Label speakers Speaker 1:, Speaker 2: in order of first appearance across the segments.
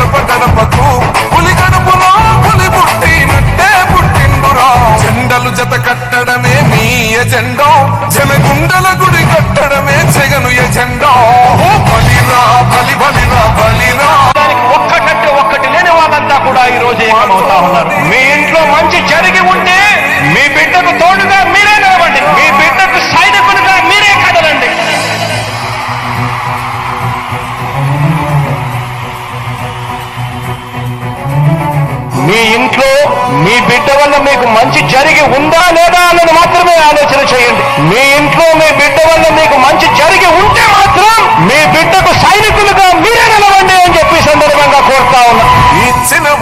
Speaker 1: పంపిండుర గడప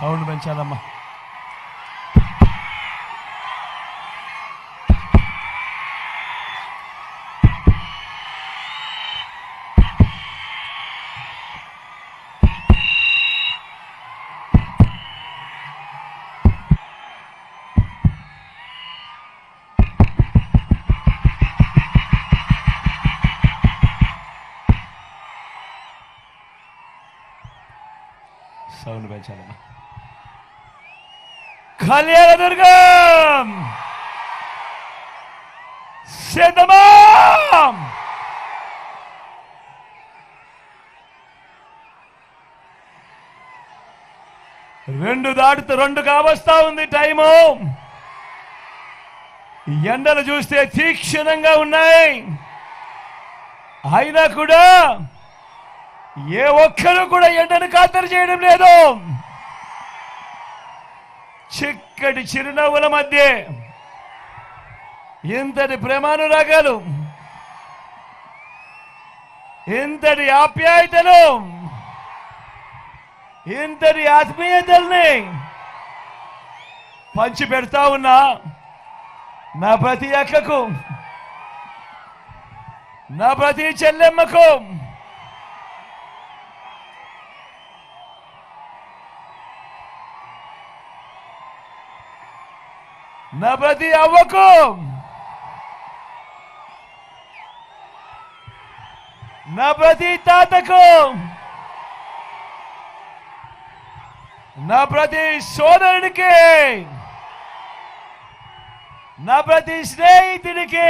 Speaker 2: సౌండ్ పెంచాలమ్మా. సౌండ్ పెంచాలమ్మా. కళ్యాణదుర్గం! సిద్ధమా! రెండు దాటితే రెండు కావస్తా ఉంది టైము. ఎండలు చూస్తే తీక్షణంగా ఉన్నాయి. అయినా కూడా ఏ ఒక్కరు కూడా ఎండను ఖాతరు చేయడం లేదు. చిక్కటి చిరునవ్వుల మధ్య ఇంతటి ప్రేమానురాగాలు ఇంతటి ఆప్యాయతలు ఇంతటి ఆత్మీయతల్ని పంచి పెడతా ఉన్నా నా ప్రతి అక్కకు నా ప్రతి చెల్లెమ్మకు నా ప్రతి అవ్వకు. నా ప్రతి తాతకు. నా ప్రతి సోదరుడికి నా ప్రతి స్నేహితుడికి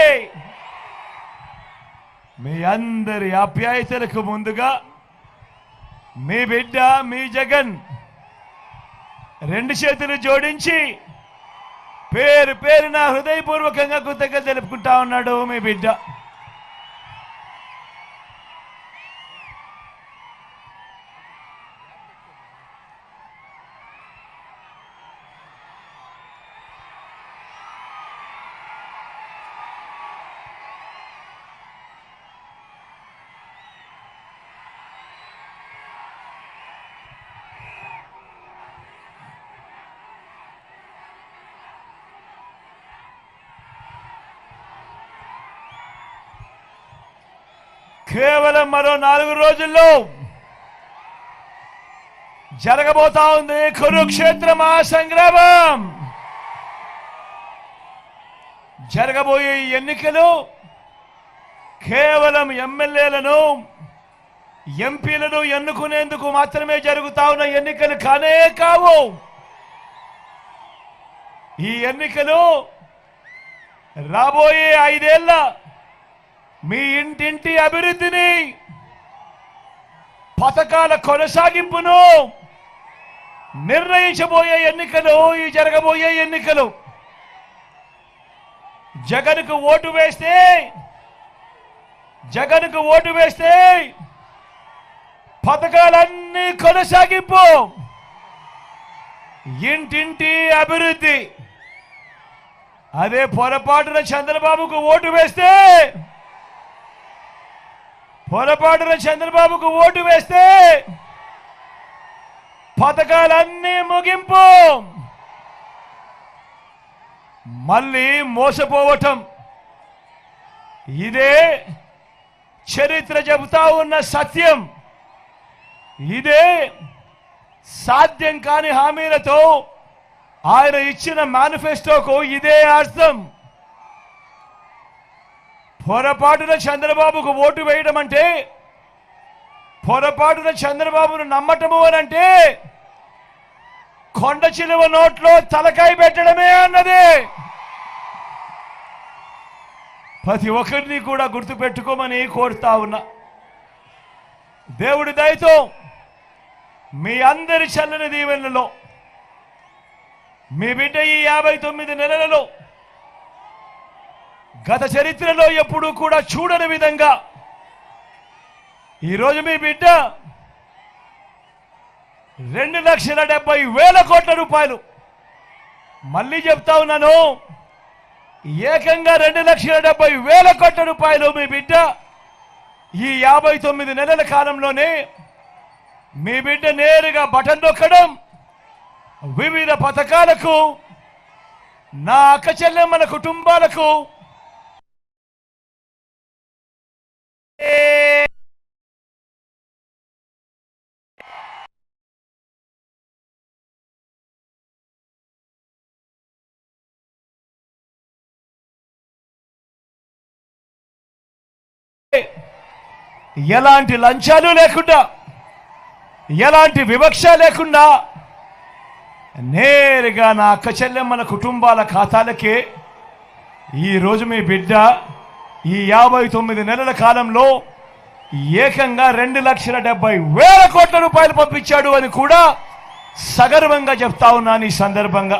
Speaker 2: మీ అందరి ఆప్యాయతలకు ముందుగా మీ బిడ్డ మీ జగన్ రెండు చేతులు జోడించి పేరు పేరు నా హృదయపూర్వకంగా కృతజ్ఞత తెలుపుకుంటా ఉన్నాడు మీ బిడ్డ. కేవలం మరో నాలుగు రోజుల్లో జరగబోతా ఉంది కురుక్షేత్ర మహాసంగ్రామం జరగబోయే ఎన్నికలు కేవలం ఎమ్మెల్యేలను ఎంపీలను ఎన్నుకునేందుకు మాత్రమే జరుగుతా ఉన్న ఎన్నికలు కానే కావు. ఈ ఎన్నికలు రాబోయే ఐదేళ్ళ మీ ఇంటింటి అభివృద్ధిని పథకాల కొనసాగింపును నిర్ణయించబోయే ఎన్నికలు ఈ జరగబోయే ఎన్నికలు. జగన్కు ఓటు వేస్తే జగన్కు ఓటు వేస్తే పథకాలన్నీ కొనసాగింపు. ఇంటింటి అభివృద్ధి. అదే పొరపాటున చంద్రబాబుకు ఓటు వేస్తే పొరపాటున చంద్రబాబుకు ఓటు వేస్తే పథకాలన్నీ ముగింపు. మళ్ళీ మోసపోవటం. ఇదే చరిత్ర చెబుతా ఉన్న సత్యం. ఇదే సాధ్యం కాని హామీలతో ఆయన ఇచ్చిన మేనిఫెస్టోకు ఇదే అర్థం. పొరపాటున చంద్రబాబుకు ఓటు వేయడం అంటే పొరపాటున చంద్రబాబును నమ్మటము అని అంటే కొండ చిలువ నోట్లో తలకాయ పెట్టడమే అన్నది. ప్రతి ఒక్కరిని కూడా గుర్తు పెట్టుకోమని కోరుతా ఉన్నా. దేవుడి దయతో మీ అందరి చల్లని దీవెనలో మీ బిడ్డ ఈ యాభై తొమ్మిది నెలలలో గత చరిత్రలో ఎప్పుడూ కూడా చూడని విధంగా ఈరోజు మీ బిడ్డ రెండు లక్షల డెబ్బై వేల కోట్ల రూపాయలు. మళ్ళీ చెప్తా ఉన్నాను ఏకంగా రెండు లక్షల డెబ్బై వేల కోట్ల రూపాయలు మీ బిడ్డ ఈ యాభై తొమ్మిది నెలల కాలంలోనే మీ బిడ్డ నేరుగా బటన్ నొక్కడం వివిధ పథకాలకు నా అక్క చెల్లెమ్మల కుటుంబాలకు ఎలాంటి లంచాలు లేకుండా ఎలాంటి వివక్ష లేకుండా నేరుగా నా అక్క చెల్లెమ్మల కుటుంబాల ఖాతాలకే ఈరోజు మీ బిడ్డ ఈ యాభై తొమ్మిది నెలల కాలంలో ఏకంగా రెండు లక్షల డెబ్బై వేల కోట్ల రూపాయలు పంపించాడు అని కూడా సగర్వంగా చెప్తా ఉన్నాను ఈ సందర్భంగా.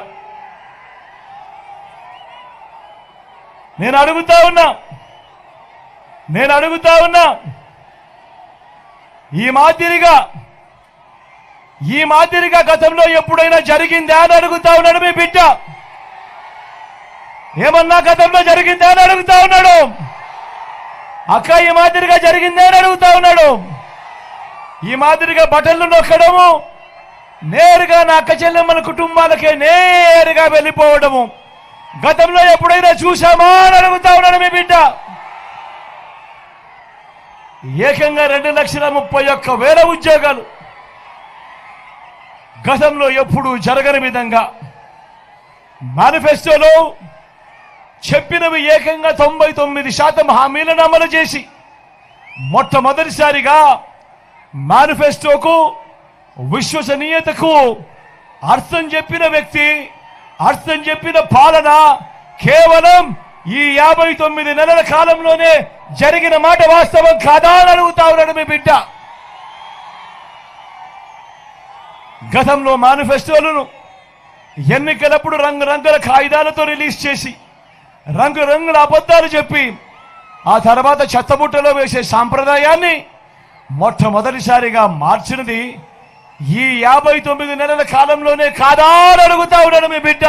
Speaker 2: నేను అడుగుతా ఉన్నా నేను అడుగుతా ఉన్నా ఈ మాదిరిగా ఈ మాదిరిగా గతంలో ఎప్పుడైనా జరిగిందా అని అడుగుతా ఉన్నాడు మీ బిడ్డ. ఏమన్నా గతంలో జరిగిందా అని అడుగుతా ఉన్నాడు. అక్క ఈ మాదిరిగా జరిగిందా అని అడుగుతా ఉన్నాడు. ఈ మాదిరిగా బట్టలు నొక్కడము నేరుగా నా అక్క చెల్లెమ్మల కుటుంబాలకే నేరుగా వెళ్ళిపోవడము. గతంలో ఎప్పుడైనా చూసామా అని అడుగుతా ఉన్నాడు మీ బిడ్డ. ఏకంగా రెండు లక్షల ముప్పై ఒక్క వేల ఉద్యోగాలు. గతంలో ఎప్పుడు జరగని విధంగా మేనిఫెస్టోలో చెప్పినవి ఏకంగా తొంభై తొమ్మిది శాతం హామీలను అమలు చేసి మొట్టమొదటిసారిగా మేనిఫెస్టోకు విశ్వసనీయతకు అర్థం చెప్పిన వ్యక్తి అర్థం చెప్పిన పాలన కేవలం ఈ యాభై తొమ్మిది నెలల కాలంలోనే జరిగిన మాట వాస్తవం కాదా అని అడుగుతా ఉన్నాడు మీ బిడ్డ. గతంలో మేనిఫెస్టోలను ఎన్నికలప్పుడు రంగురంగుల కాగితాలతో రిలీజ్ చేసి రంగురంగుల అబద్ధాలు చెప్పి ఆ తర్వాత చెత్తబుట్టలో వేసే సాంప్రదాయాన్ని మొట్టమొదటిసారిగా మార్చినది ఈ యాభై తొమ్మిది నెలల కాలంలోనే కాదా అని అడుగుతా ఉన్నాడు మీ బిడ్డ.